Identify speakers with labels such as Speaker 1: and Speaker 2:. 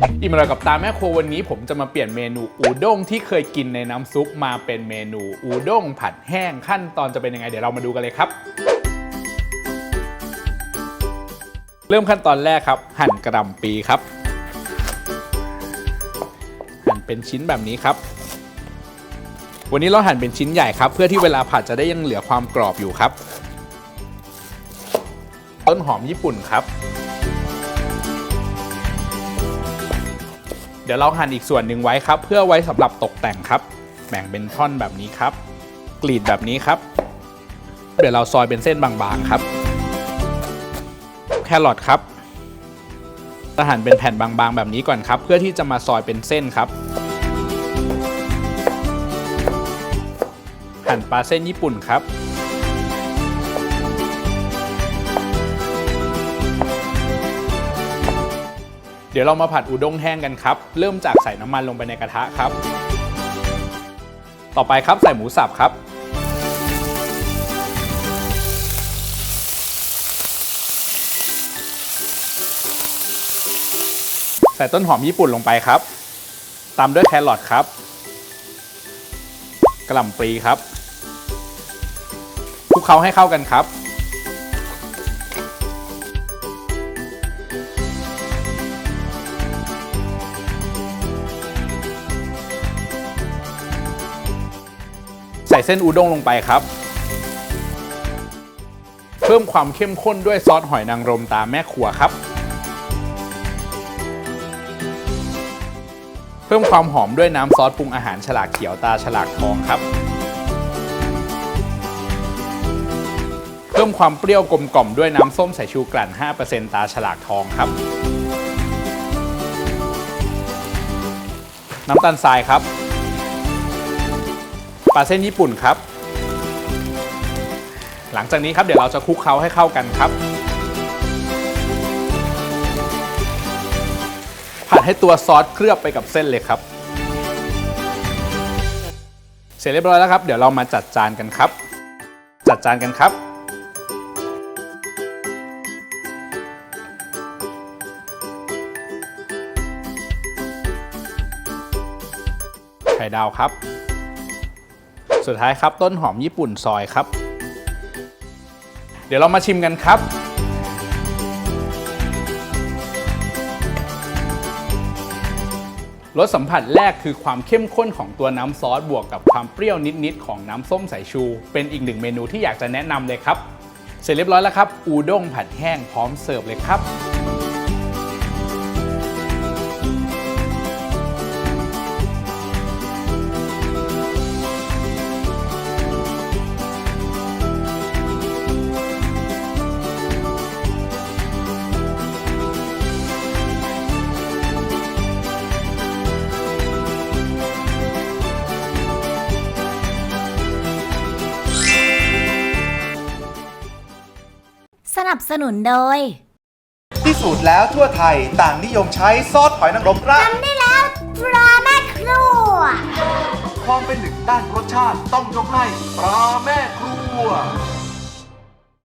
Speaker 1: อิ่มอร่อยกับตาแม่ครัววันนี้ผมจะมาเปลี่ยนเมนูอูด้งที่เคยกินในน้ำซุปมาเป็นเมนูอูด้งผัดแห้งขั้นตอนจะเป็นยังไงเดี๋ยวเรามาดูกันเลยครับ เริ่มขั้นตอนแรกครับ หั่นกระหล่ำปีครับ หั่นเป็นชิ้นแบบนี้ครับ วันนี้เราหั่นเป็นชิ้นใหญ่ครับ เพื่อที่เวลาผัดจะได้ยังเหลือความกรอบอยู่ครับ ต้นหอมญี่ปุ่นครับ ดี๋ยวเราหั่นอีกส่วนหนึ่งไว้ครับ เพื่อไว้สำหรับตกแต่งครับ แบ่งเป็นท่อนแบบนี้ครับ กรีดแบบนี้ครับ เดี๋ยวเราซอยเป็นเส้นบางๆครับแครอทครับจะหั่นเป็นแผ่นบางๆแบบนี้ก่อนครับ เพื่อที่จะมาซอยเป็นเส้นครับ หั่นปลาเส้นญี่ปุ่นครับ ดี๋ยวเรามาผัดอุด้งแห้งกันครับ เริ่มจากใส่น้ำมันลงไปในกระทะครับ ต่อไปครับใส่หมูสับครับ ใส่ต้นหอมญี่ปุ่นลงไปครับ ตามด้วยแครอทครับ กระหล่ำปลีครับคลุกเคล้าให้เข้ากันครับ ใส่เส้นอูด้งลงไปครับ เพิ่มความเข้มข้นด้วยซอสหอยนางรมตามแม่ครัวครับ เพิ่มความหอมด้วยน้ำซอสปรุงอาหารฉลากเขียวตาฉลากทองครับ เพิ่มความเปรี้ยวกลมกล่อมด้วยน้ำส้มสายชูกลั่น 5%ตาฉลากทองครับ น้ำตาลทรายครับ ปลาเส้นญี่ปุ่นครับ หลังจากนี้ครับเดี๋ยวเราจะคลุกเคล้าให้เข้ากันครับ ผัดให้ตัวซอสเคลือบไปกับเส้นเลยครับ เสร็จเรียบร้อยแล้วครับ เดี๋ยวเรามาจัดจานกันครับ จัดจานกันครับไข่ดาวครับ สุดท้ายครับต้นหอมญี่ปุ่นซอยครับ เดี๋ยวเรามาชิมกันครับ รสสัมผัสแรกคือความเข้มข้นของตัวน้ำซอสบวกกับความเปรี้ยวนิดๆของน้ำส้มสายชู เป็นอีกหนึ่งเมนูที่อยากจะแนะนำเลยครับ เสร็จเรียบร้อยแล้วครับ อูด้งผัดแห้งพร้อมเสิร์ฟเลยครับ
Speaker 2: สนับสนุนโดย
Speaker 3: พิสูจน์แล้วทั่วไทยต่างนิยมใช้ซอสหอยนางรมราด
Speaker 2: ทำได้แล้วปลาแม่ครัว
Speaker 3: ความเป็นหนึ่งด้านรสชาติต้องยกให้ปลาแม่ครั